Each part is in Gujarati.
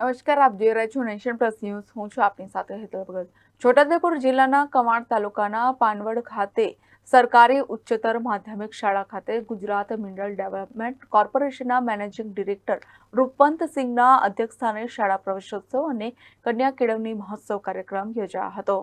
નમસ્કાર, આપ જોઈ રહ્યા છો નેશન પ્લસ ન્યૂઝ. હું છું આપની સાથે હેતલ ભગત. છોટાઉદેપુર જિલ્લાના કમાડ તાલુકાના પાનવડ ખાતે સરકારી ઉચ્ચતર માધ્યમિક શાળા ખાતે ગુજરાત મિનરલ ડેવલપમેન્ટ કોર્પોરેશનના મેનેજિંગ ડિરેક્ટર રૂપવંતસિંહના અધ્યક્ષસ્થાને શાળા પ્રવેશોત્સવ અને કન્યા કેળવણી મહોત્સવ કાર્યક્રમ યોજાયો હતો.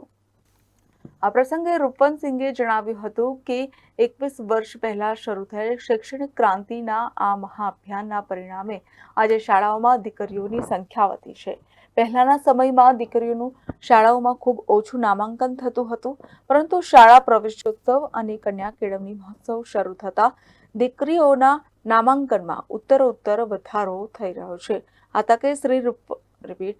આ પ્રસંગે રૂપવંત સિંઘે જણાવ્યું હતું કે એકવીસ વર્ષ પહેલા શરૂ થયેલ શૈક્ષણિક ક્રાંતિના આ મહાઅભિયાનના પરિણામે આજે શાળાઓમાં દીકરીઓની સંખ્યા વધી છે. પહેલાના સમયમાં દીકરીઓનું શાળાઓમાં ખૂબ ઓછું નામાંકન થતું હતું, પરંતુ શાળા પ્રવેશોત્સવ અને કન્યા કેળવણી મહોત્સવ શરૂ થતાં દીકરીઓના નામાંકનમાં ઉત્તરોત્તર વધારો થઈ રહ્યો છે. આ તકે શ્રી રૂપ રિપીટ.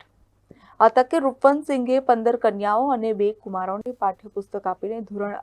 આ તકે રૂપવંતસિંઘે પંદર કન્યાઓ અને બે કુમારોને પાઠ્યપુસ્તક આપીને ધોરણ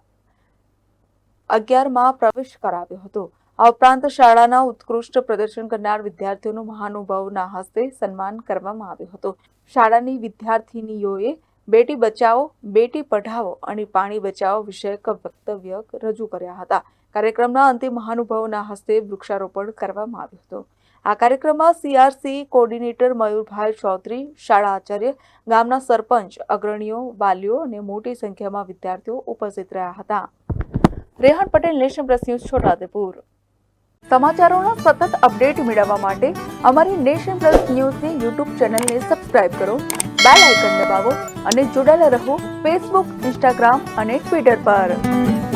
અગિયારમાં પ્રવેશ કરાવ્યો હતો. આ ઉપરાંત શાળાના ઉત્કૃષ્ટ પ્રદર્શન કરનાર વિદ્યાર્થીઓનું મહાનુભાવના હસ્તે સન્માન કરવામાં આવ્યું હતું. શાળાની વિદ્યાર્થિનીઓએ બેટી બચાવો, બેટી પઢાવો અને પાણી બચાવો વિષયક વક્તવ્ય રજૂ કર્યા હતા. કાર્યક્રમના અંતે મહાનુભાવોના હસ્તે વૃક્ષારોપણ કરવામાં આવ્યું હતું. આ કાર્યક્રમમાં સીઆરસી કોર્ડિનેટર મયુરભાઈ ચૌધરી, શાળા આચાર્ય, ગામના સરપંચ, અગ્રણીઓ, વાલીઓ અને મોટી સંખ્યામાં વિદ્યાર્થીઓ ઉપસ્થિત રહ્યા હતા. Rehan Patel, Nation plus news, Chhota Udaipur. સમાચારોના સતત અપડેટ મેળવવા માટે અમારી નેશન પ્લસ ન્યૂઝની યુટ્યુબ ચેનલને સબસ્ક્રાઇબ કરો, બેલ આઇકન દબાવો અને જોડાયેલા રહો ફેસબુક, ઇન્સ્ટાગ્રામ અને ટ્વિટર પર.